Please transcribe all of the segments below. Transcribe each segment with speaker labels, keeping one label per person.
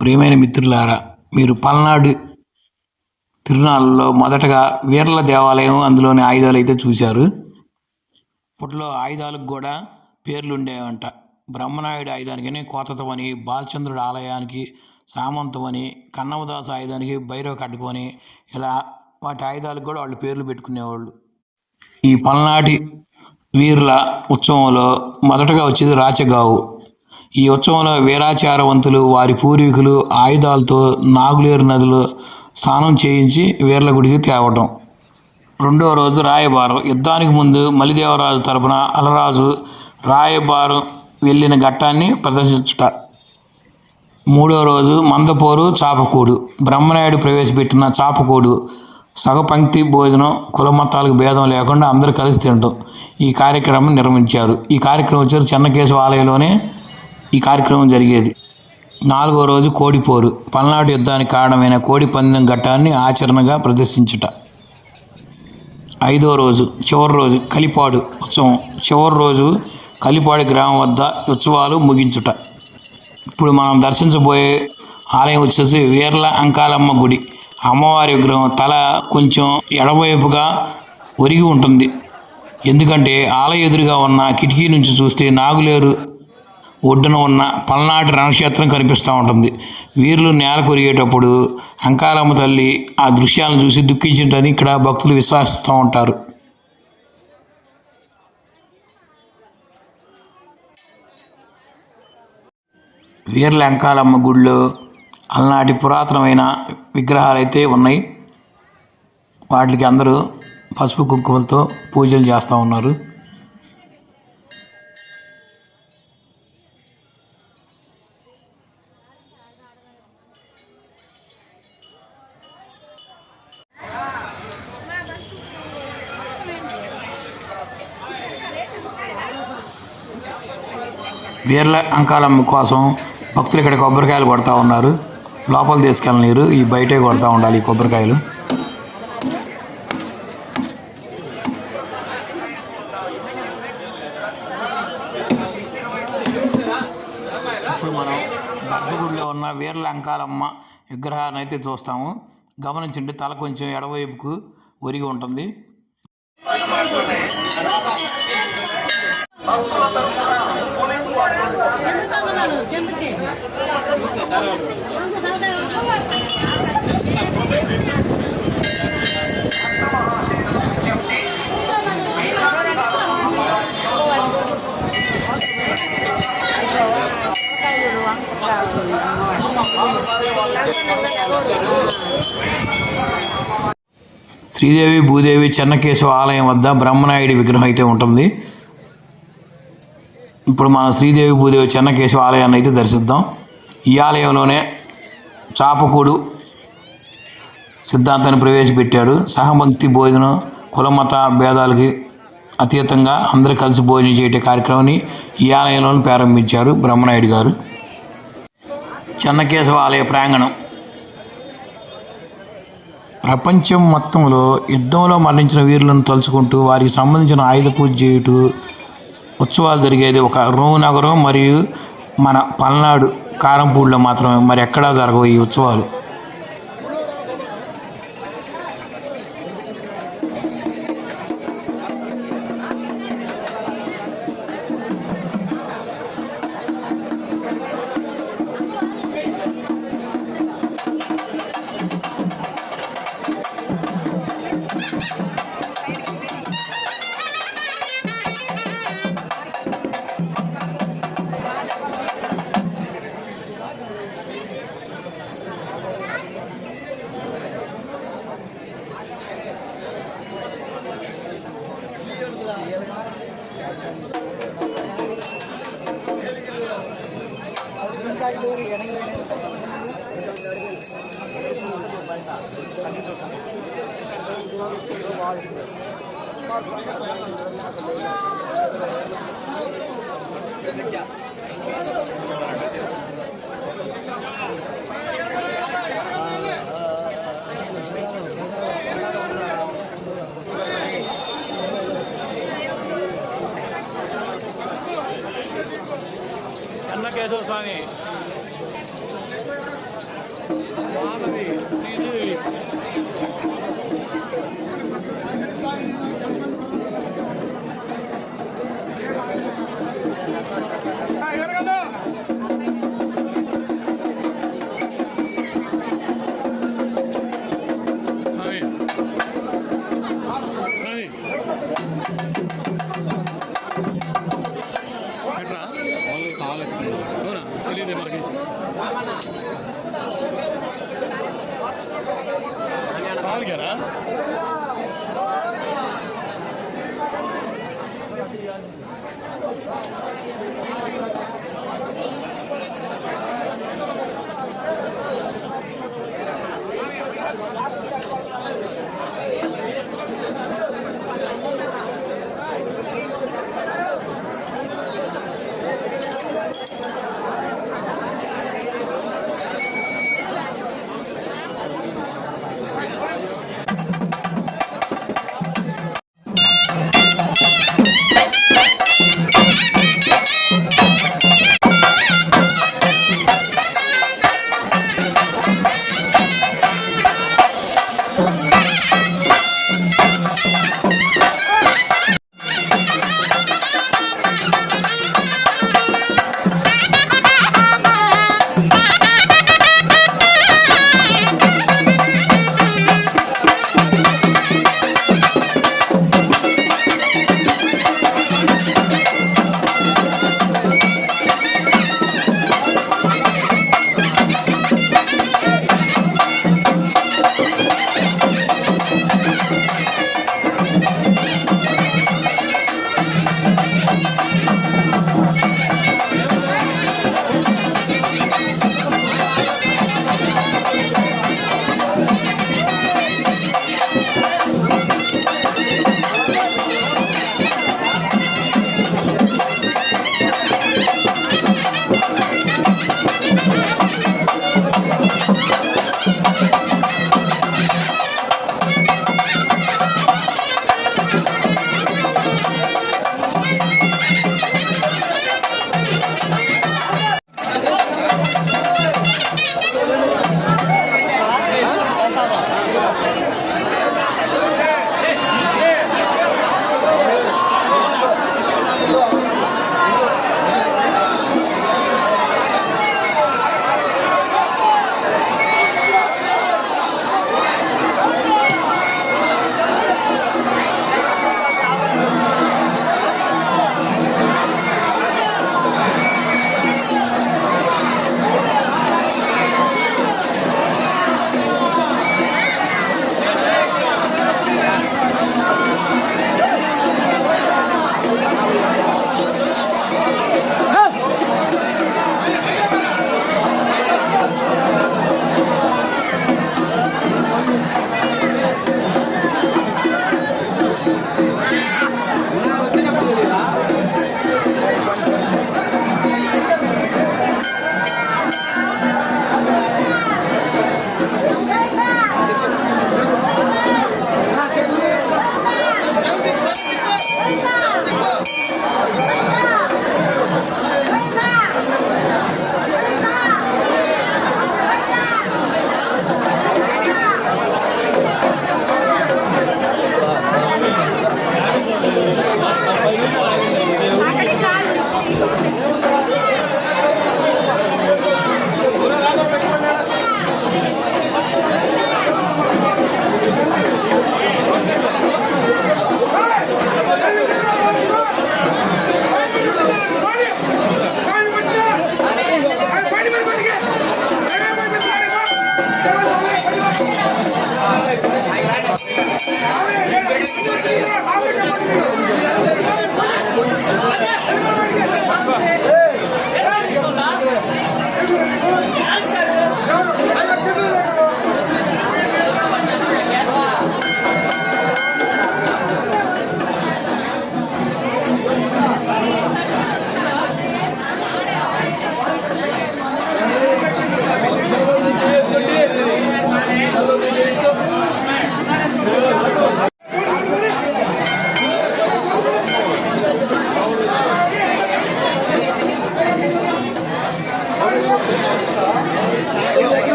Speaker 1: ప్రియమైన మిత్రులారా మీరు పల్నాడు తిరునాళ్ళలో మొదటగా వీర్ల దేవాలయం అందులోని ఆయుధాలు అయితే చూశారు. అప్పట్లో ఆయుధాలకు కూడా పేర్లు ఉండేవంట బ్రహ్మనాయుడు ఆయుధానికని కోతతమని బాలచంద్రుడు ఆలయానికి సామంతం అని కన్నమదాసు ఆయుధానికి భైరవ కట్టుకొని ఇలా వాటి ఆయుధాలకు కూడా వాళ్ళు పేర్లు పెట్టుకునేవాళ్ళు. ఈ పల్నాటి వీరుల ఉత్సవంలో మొదటగా వచ్చేది రాచగావు. ఈ ఉత్సవంలో వీరాచారవంతులు వారి పూర్వీకులు ఆయుధాలతో నాగులేరు నదిలో స్నానం చేయించి వీర్ల గుడికి తేవటం. రెండో రోజు రాయబారం. యుద్ధానికి ముందు మలిదేవరాజు తరపున అలరాజు రాయబారం వెళ్ళిన ఘట్టాన్ని ప్రదర్శించుట. మూడో రోజు మందపోరు చాపకూడు. బ్రహ్మనాయుడు ప్రవేశపెట్టిన చాపకూడు సగపంక్తి భోజనం కులమతాలకు భేదం లేకుండా అందరూ కలిసి తినటం ఈ కార్యక్రమం నిర్వహించారు. ఈ కార్యక్రమం వచ్చారు చెన్నకేశవ ఆలయంలోనే ఈ కార్యక్రమం జరిగేది. నాలుగో రోజు కోడిపోరు. పల్నాడు యుద్ధానికి కారణమైన కోడి పందెం ఘట్టాన్ని ఆచరణగా ప్రదర్శించుట. ఐదో రోజు చివరి రోజు కలిపాడు ఉత్సవం. చివరి రోజు కలిపాడు గ్రామం వద్ద ఉత్సవాలు ముగించుట. ఇప్పుడు మనం దర్శించబోయే ఆలయం వచ్చేసి వీర్ల అంకాలమ్మ గుడి. అమ్మవారి విగ్రహం తల కొంచెం ఎడవైపుగా ఒరిగి ఉంటుంది. ఎందుకంటే ఆలయ ఎదురుగా ఉన్న కిటికీ నుంచి చూస్తే నాగులేరు ఒడ్డున ఉన్న పల్నాటి రణక్షేత్రం కనిపిస్తూ ఉంటుంది. వీరులు నేల కొరిగేటప్పుడు అంకాలమ్మ తల్లి ఆ దృశ్యాలను చూసి దుఃఖించింటని ఇక్కడ భక్తులు విశ్వసిస్తూ ఉంటారు. వీర్ల అంకాలమ్మ గుడిలో అలనాటి పురాతనమైన విగ్రహాలు అయితే ఉన్నాయి. వాటికి అందరూ పసుపు కుంకుమలతో పూజలు చేస్తూ ఉన్నారు. వీర్ల అంకాలమ్మ కోసం భక్తులు ఇక్కడ కొబ్బరికాయలు కొడతా ఉన్నారు. లోపల తీసుకెళ్ళనీరు ఈ బయటే కొడతా ఉండాలి ఈ కొబ్బరికాయలు. ఇప్పుడు మనం గర్భగుడిలో ఉన్న వీర్ల అంకాలమ్మ విగ్రహాన్ని అయితే చూస్తాము. గమనించండి తల కొంచెం ఎడవైపుకు ఒరిగి ఉంటుంది. శ్రీదేవి భూదేవి చెన్నకేశవ ఆలయం వద్ద బ్రహ్మనాయుడి విగ్రహం అయితే ఉంటుంది. ఇప్పుడు మన శ్రీదేవి భూదేవి చెన్నకేశవ ఆలయాన్ని అయితే దర్శిద్దాం. ఈ ఆలయంలోనే చాపకూడు సిద్ధాంతాన్ని ప్రవేశపెట్టాడు. సహభక్తి భోజనం కులమత భేదాలకి అతీతంగా అందరూ కలిసి భోజనం చేయటే కార్యక్రమాన్ని ఈ ఆలయంలోనే ప్రారంభించారు బ్రహ్మనాయుడు గారు. చెన్నకేశవ ఆలయ ప్రాంగణం. ప్రపంచం మొత్తంలో యుద్ధంలో మరణించిన వీరులను తలుచుకుంటూ వారికి సంబంధించిన ఆయుధ పూజ చేయుటూ ఉత్సవాలు జరిగేది ఒక రోమ్ నగరం మరియు మన పల్నాడు కారంపూడిలో మాత్రమే. మరి ఎక్కడా జరగవు ఈ ఉత్సవాలు.
Speaker 2: అన్నకేశవ స్వామి స్వామి కావాలిగారా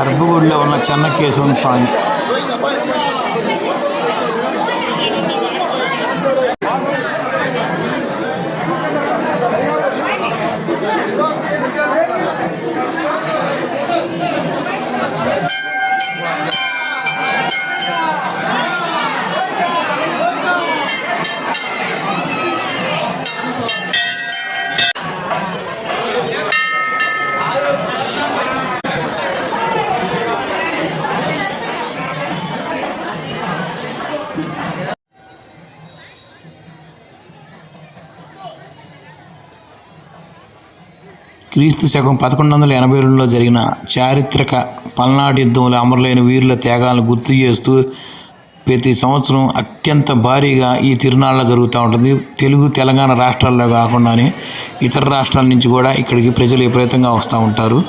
Speaker 1: గర్భగుడిలో ఉన్న చెన్నకేశవుని స్వామి. క్రీస్తు శకం పదకొండు వందల ఎనభై రెండులో జరిగిన చారిత్రక పల్నాడు యుద్ధంలో అమరులైన వీరుల త్యాగాలను గుర్తు చేస్తూ ప్రతి సంవత్సరం అత్యంత భారీగా ఈ తిరునాళ్ళ జరుగుతూ ఉంటుంది. తెలుగు తెలంగాణ రాష్ట్రాల్లో కాకుండానే ఇతర రాష్ట్రాల నుంచి కూడా ఇక్కడికి ప్రజలు విపరీతంగా వస్తూ ఉంటారు.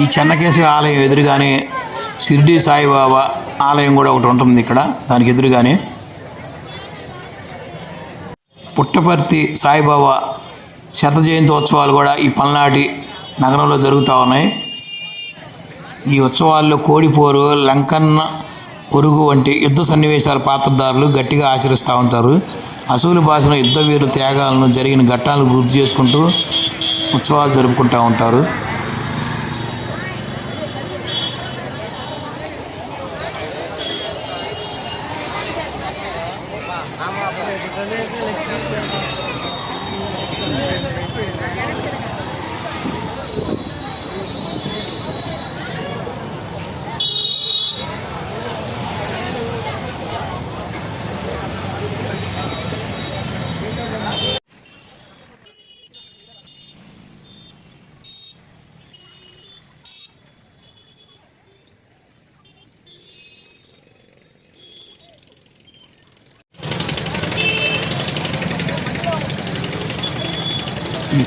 Speaker 1: ఈ చెన్నకేశ ఆలయం ఎదురుగానే షిర్డీ సాయిబాబా ఆలయం కూడా ఒకటి ఉంటుంది ఇక్కడ. దానికి ఎదురుగానే పుట్టపర్తి సాయిబాబా శత జయంతి ఉత్సవాలు కూడా ఈ పల్నాటి నగరంలో జరుగుతూ ఉన్నాయి. ఈ ఉత్సవాల్లో కోడిపోరు లంకన్న పొరుగు వంటి యుద్ధ సన్నివేశాల పాత్రధారులు గట్టిగా ఆచరిస్తూ ఉంటారు. అసూలు భాషలో యుద్ధ వీరుల త్యాగాలను జరిగిన ఘట్టాలను గుర్తు చేసుకుంటూ ఉత్సవాలు జరుపుకుంటూ ఉంటారు. ఈ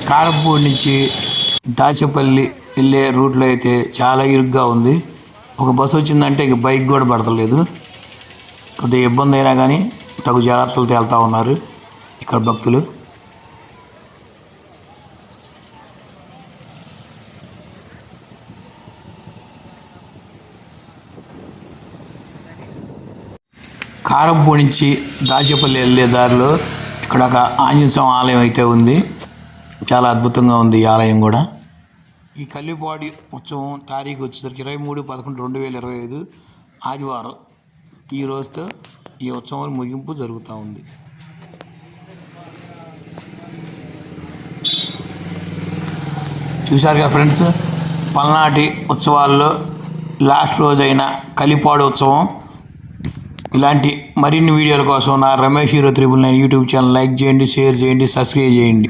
Speaker 1: కారంపూడి నుంచి దాచేపల్లి వెళ్ళే రూట్లో అయితే చాలా ఇరుగ్గా ఉంది. ఒక బస్సు వచ్చిందంటే ఇక బైక్ కూడా పడతలేదు. కొద్దిగా ఇబ్బంది అయినా కానీ తగు జాగ్రత్తలతో వెళ్తూ ఉన్నారు ఇక్కడ భక్తులు. కారంపూడి నుంచి దాచేపల్లి వెళ్ళే దారిలో ఇక్కడ ఒక ఆంజనేయ స్వామి ఆలయం అయితే ఉంది. చాలా అద్భుతంగా ఉంది ఈ ఆలయం కూడా. ఈ కల్లిపాడి ఉత్సవం తారీఖు వచ్చేసరికి ఇరవై మూడు పదకొండు రెండు వేల ఇరవై ఐదు ఆదివారం. ఈ రోజుతో ఈ ఉత్సవం ముగింపు జరుగుతూ ఉంది. చూశారుగా ఫ్రెండ్స్ పల్నాటి ఉత్సవాల్లో లాస్ట్ రోజైన కలిపాడు ఉత్సవం. ఇలాంటి మరిన్ని వీడియోల కోసం నా Ramesh hero triple nine YouTube channel like చేయండి షేర్ చేయండి సబ్స్క్రైబ్ చేయండి.